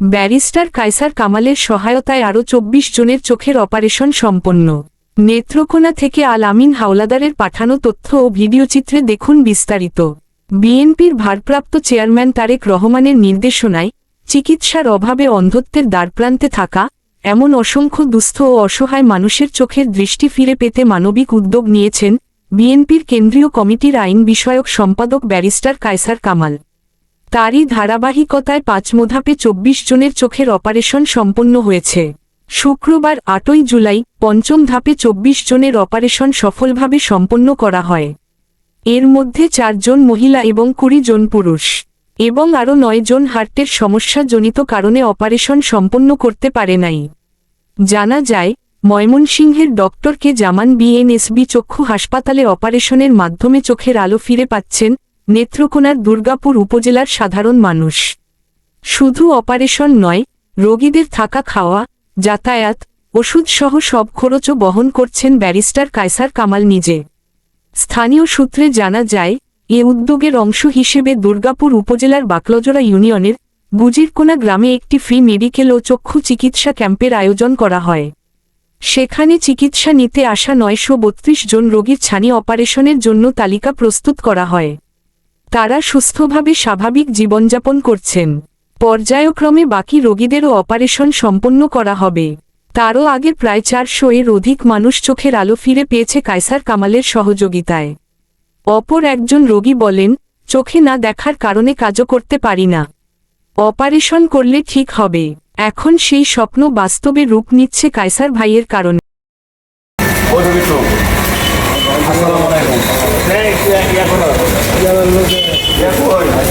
Barrister Kaiser কামালের সহায়তায় আরও চব্বিশ জনের চোখের অপারেশন সম্পন্ন। নেত্রকোনা থেকে আল আমিন হাওলাদারের পাঠানো তথ্য ও ভিডিওচিত্রে দেখুন বিস্তারিত। বিএনপির ভারপ্রাপ্ত চেয়ারম্যান তারেক রহমানের নির্দেশনায় চিকিৎসার অভাবে অন্ধত্বের দ্বারপ্রান্তে থাকা এমন অসংখ্য দুস্থ ও অসহায় মানুষের চোখের দৃষ্টি ফিরে পেতে মানবিক উদ্যোগ নিয়েছেন বিএনপির কেন্দ্রীয় কমিটির আইন বিষয়ক সম্পাদক ব্যারিস্টার কায়সার কামাল। তারই ধারাবাহিকতায় পাঁচমোধাপে চব্বিশ জনের চোখের অপারেশন সম্পন্ন হয়েছে। শুক্রবার আটই জুলাই পঞ্চম ধাপে চব্বিশ জনের অপারেশন সফলভাবে সম্পন্ন করা হয়। এর মধ্যে চারজন মহিলা এবং কুড়ি জন পুরুষ এবং আরও নয় জন হার্টের সমস্যাজনিত কারণে অপারেশন সম্পন্ন করতে পারে নাই। জানা যায়, ময়মনসিংহের ডক্টরকে জামান বিএনএসবি চক্ষু হাসপাতালে অপারেশনের মাধ্যমে চোখের আলো ফিরে পাচ্ছেন নেত্রকোনার দুর্গাপুর উপজেলার সাধারণ মানুষ। শুধু অপারেশন নয়, রোগীদের থাকা খাওয়া, যাতায়াত ওষুধসহ সব খরচও বহন করছেন ব্যারিস্টার কায়সার কামাল নিজে। স্থানীয় সূত্রে জানা যায়, এ উদ্যোগের অংশ হিসেবে দুর্গাপুর উপজেলার বাকলজোড়া ইউনিয়নের গুজিরকোনা গ্রামে একটি ফ্রি মেডিকেল ও চক্ষু চিকিৎসা ক্যাম্পের আয়োজন করা হয়। সেখানে চিকিৎসা নিতে আসা নয়শো বত্রিশ জন রোগীর ছানি অপারেশনের জন্য তালিকা প্রস্তুত করা হয়। তারা সুস্থভাবে স্বাভাবিক জীবনযাপন করছেন পর্যায়ক্রমে বাকি রোগীদেরও অপারেশন সম্পন্ন করা হবে তারও আগে প্রায় চারশো এর অধিক মানুষ চোখের আলো ফিরে পেয়েছে কায়সার কামালের সহযোগিতায় অপর একজন রোগী বলেন চোখে না দেখার কারণে কাজও করতে পারি না অপারেশন করলে ঠিক হবে এখন সেই স্বপ্ন বাস্তবে রূপ নিচ্ছে কায়সার ভাইয়ের কারণে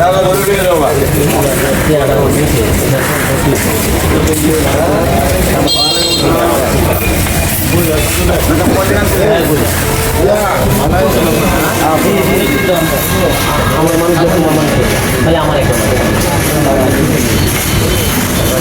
ভালো তো রাখি এগুলো আমাদের আহ,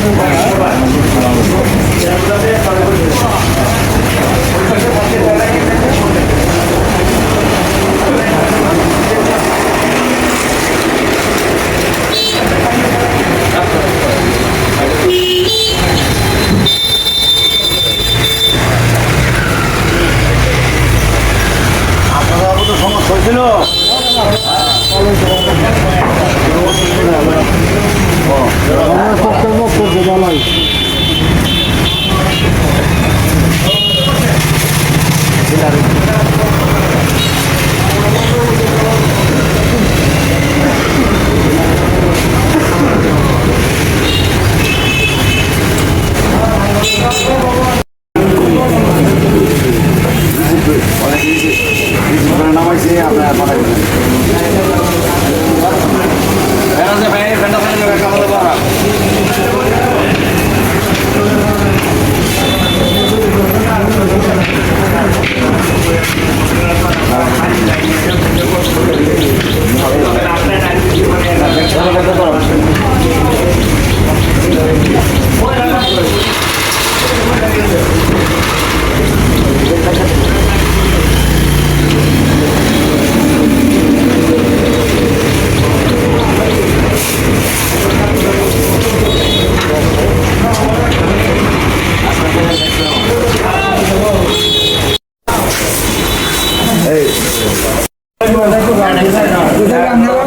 Thank you. Buat aku, kalau?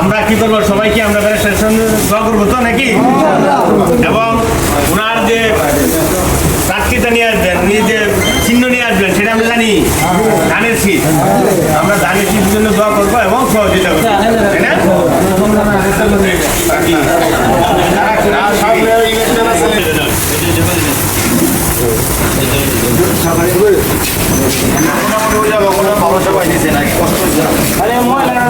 আমরা কি করব? সবাইকে আমরা ব্যারিস্টারের সঙ্গে দোয়া নাকি? এবং ওনার যে প্রার্থীটা নিয়ে আসবেন উনি যে চিহ্ন নিয়ে আসবেন সেটা আমরা জানি। ধানের শীত। আমরা ধানের শীতের জন্য সহ করব এবং সহযোগিতা করব। তাই না? আরে ময়লা